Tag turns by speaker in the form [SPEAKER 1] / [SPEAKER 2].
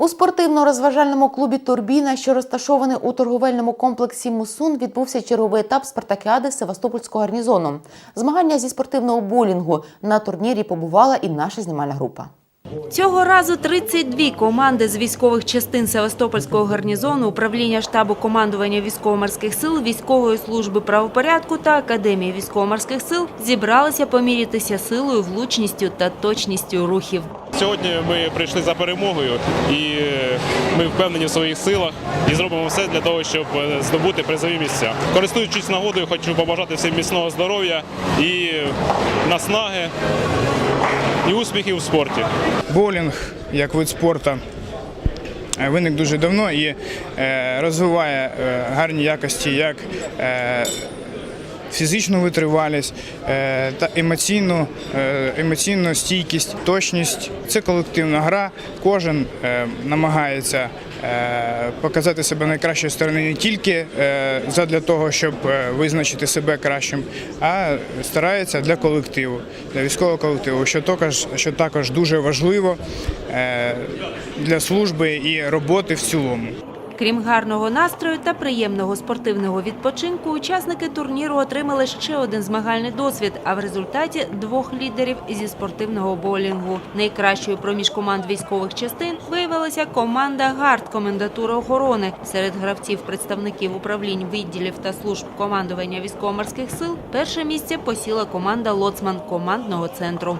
[SPEAKER 1] У спортивно-розважальному клубі Турбіна, що розташований у торговельному комплексі Мусун, відбувся черговий етап спартакіади Севастопольського гарнізону. Змагання зі спортивного боулінгу на турнірі побувала і наша знімальна група.
[SPEAKER 2] Цього разу 32 команди з військових частин Севастопольського гарнізону, управління штабу командування військово-морських сил, військової служби правопорядку та академії військово-морських сил зібралися помірятися силою, влучністю та точністю рухів.
[SPEAKER 3] Сьогодні ми прийшли за перемогою, і ми впевнені в своїх силах і зробимо все для того, щоб е, здобути призові місця. Користуючись нагодою, хочу побажати всім міцного здоров'я і наснаги, і успіхів у спорті.
[SPEAKER 4] Боулінг як вид спорту е, виник дуже давно і е, розвиває гарні якості як фізичну витривалість е, та емоційну, е, емоційну стійкість, точність. Це колективна гра. Кожен е, намагається показати себе найкращої сторони не тільки задля того, щоб визначити себе кращим, а старається для колективу, для військового колективу, що також, що також дуже важливо для служби і роботи в цілому.
[SPEAKER 2] Крім гарного настрою та приємного спортивного відпочинку, учасники турніру отримали ще один змагальний досвід, а в результаті двох лідерів зі спортивного боулінгу. Найкращою проміж команд військових частин виявилася команда «Гард» комендатури охорони. Серед гравців представників управлінь відділів та служб командування військово-морських сил перше місце посіла команда «Лоцман» командного центру.